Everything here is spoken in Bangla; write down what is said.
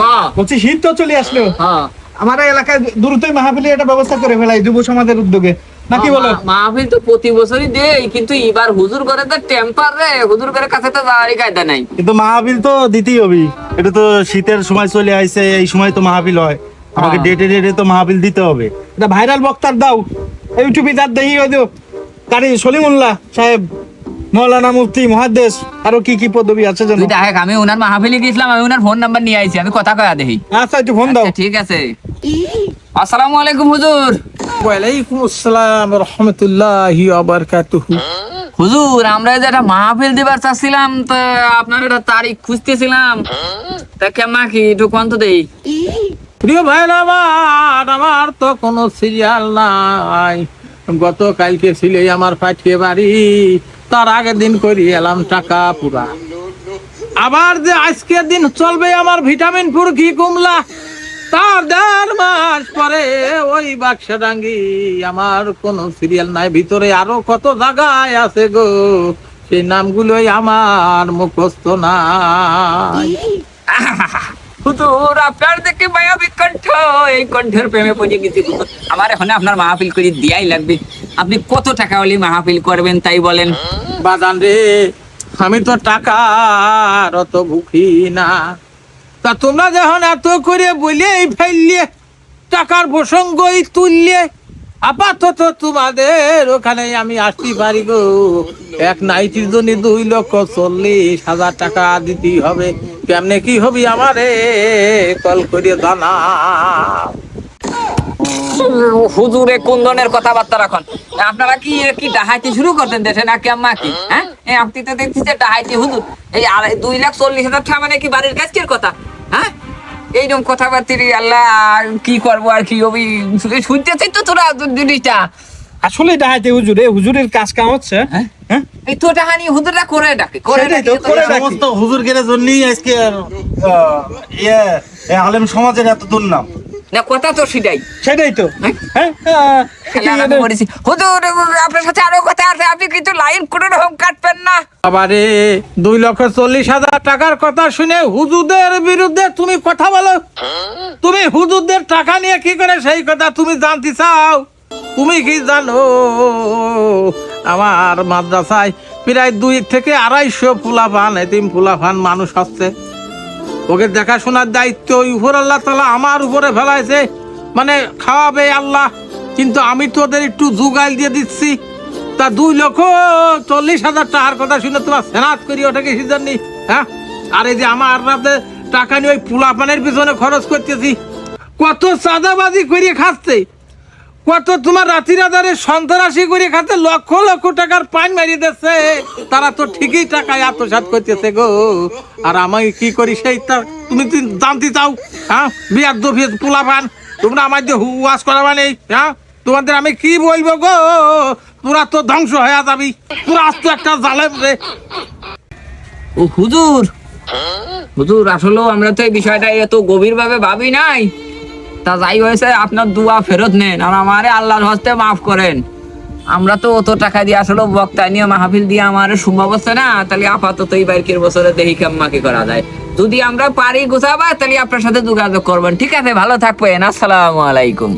হ্যাঁ, বলছি শীত তো চলে আসলো। হ্যাঁ। আমার এলাকায় দ্রুতই মাহফিলি ব্যবস্থা করে ফেলাই যুব সমাজের উদ্যোগে। নাকি বলো? মাহফিল তো প্রতি বছরই দেই কিন্তু এবার হুজুর করে তো টেম্পার রে হুজুর করে কাছে তো যাওয়ারই কায়দা নাই। কিন্তু মাহফিল তো দিতেই হবে। এটা তো শীতের সময় চলে আসছে এই সময় তো মাহফিল হয়। আমাকে হ্যাঁ। ডেটে ডেটে তো মাহফিল দিতে হবে। এটা ভাইরাল বক্তার দাও। ইউটিউবে যার দেখি ওই কারি সলিমুল্লাহ সাহেব। মৌলানা মুফতি মহাদ্দেশ আরও কি কি পদবি আছে জানো তুই দেখ আমি ওনার মাহফিলে গেছিলাম আমি ওনার ফোন নাম্বার নিয়ে আইছি আমি কথা কয়া দেখি। আচ্ছা একটু ফোন দাও। আচ্ছা, ঠিক আছে। আসসালামু আলাইকুম হুজুর। ওয়ালাইকুম আসসালাম রহমতুল্লাহি আবরকাতুহু হুজুর আমরা যে একটা মাহফিল দিবার চাচ্ছিলাম তো আপনার একটা তারিখ খুঁজতেছিলাম। তা কেমন কি একটু কন্ত দেই। প্রিয় ভাই আমার আমার তো কোনো সিরিয়াল নাই। গত কালকে ছিল আমার পাঠিয়ে বাড়ি। তার আগের দিন করি এলাম টাকা পুরা। আবার যে আজকের দিন চলবে আমার ভিটামিন ফুর ঘি কুমলা, তার দেড় মাস পরে ওই বাক্সা ডাঙ্গি। আমার কোনো সিরিয়াল নাই, ভিতরে আরও কত জায়গায় আছে গো, সেই নামগুলোই আমার মুখস্থ নাই। আপনার দেখে কণ্ঠ, এই কণ্ঠের প্রেমে পড়ে গেছি। আমার এখন আপনার মাহফিল করে, দিয়াই লাগবে। আপনি কত টাকা হলে মাহফিল করবেন তাই বলেন? বাদান রে, আমি তো টাকার অত ভুখি না। তা তোমরা যখন এত করে বলে ফেললে, টাকার প্রসঙ্গই তুললে, আপাতত তোমাদের ওখানে আমি আসতে পারি গো। এক নাইটির জন্য দুই লক্ষ চল্লিশ হাজার টাকা দিতেই হবে। কেমনে কি হবে আমারে কল করে জানা। হুজুরে কুন্দনের কথাবার্তা রাখুন? আপনারা কি কি ডাহাইতে শুরু করতেন দেশে নাকি আম্মা কি? হ্যাঁ? আপনি তো দেখছি যে ডাহাইতে হুজুর। এই আড়াই দুই লাখ চল্লিশ হাজার টাকা মানে কি বাড়ির কাজকের কথা? হ্যাঁ? এইরকম কথাবার্তি আল্লাহ কি করব আর কি ওই শুনতেছি তো তোরা জিনিসটা আসলে এটা হাইতে হুজুরে হুজুরের কাজ কাম হচ্ছে। হ্যাঁ? হ্যাঁ? এই তো টাহানি হুজুররা করে ডাকে করে ডাকে। করে সমস্ত হুজুর গেলে জন্যই আজকে আহ, ইয়ে এই আলেম সমাজের এত দুর্নাম। না কথা তো সেটাই। সেটাই তো। হ্যাঁ? হ্যাঁ? করেছি। হুজুর আপনার সাথে আরও কথা আছে আপনি কিছু লাইন কোনো রকম কাটবেন না। আবারে দুই লক্ষ চল্লিশ হাজার টাকার কথা শুনে হুজুরদের বিরুদ্ধে তুমি কথা বলো। তুমি হুজুরদের টাকা নিয়ে কি করে সেই কথা তুমি জানতে চাও? তুমি কি জানো? আমার মাদ্রাসায় প্রায় দুই থেকে আড়াইশো ফুলাফান এতিম ফুলাফান মানুষ হচ্ছে ওকে দেখাশোনার দায়িত্ব উপর আল্লাহ তালা আমার উপরে ফেলাইছে। মানে খাওয়াবে আল্লাহ। কিন্তু আমি তো ওদের একটু জুগাইল দিয়ে দিচ্ছি। তা দুই লক্ষ চল্লিশ হাজার টাকার কথা শুনে তোমার সেনাত করি ওটাকে সিদ্ধান্ত হ্যাঁ? আর এই যে আমার রাতে টাকা নিয়ে ওই পোলাপানের পিছনে খরচ করতেছি। কত চাঁদাবাজি করিয়ে খাচ্ছে। কত তোমার রাতি রাজারে সন্ত্রাসী করে খাতে লক্ষ লক্ষ টাকার পান মারিয়ে দিচ্ছে তারা তো ঠিকই টাকায় আত্মসাত করতেছে গো। আর আমি কি করি সেই তা তুমি জানতে চাও হ্যাঁ? বিয়ার দফিয়ে পোলা পান, তোমরা আমার যে ওয়াশ করাবা নেই হ্যাঁ? তোমাদের আমি কি বলব গো? তোরা তো ধ্বংস হয়ে যাবি। তোরা আজ তো একটা জালেম রে। ও হুজুর। হুজুর আসলে আমরা তো এই বিষয়টা এত গভীর ভাবে ভাবি নাই। তা যাই হয়েছে, আপনার দুয়া ফেরত নেন আর আমারে আল্লাহর হস্তে মাফ করেন। আমরা তো অত টাকা দিয়ে আসলে বক্তা নিয়ে মাহফিল দিয়ে আমার সম্ভব হচ্ছে না, তাহলে আপাতত এই বাইকের বছরে দেহি কাম্মাকে করা যায়। যদি আমরা পারি গুছাবা, তাহলে আপনার সাথে যোগাযোগ করবেন। ঠিক আছে, ভালো থাকবেন। আসসালামু আলাইকুম।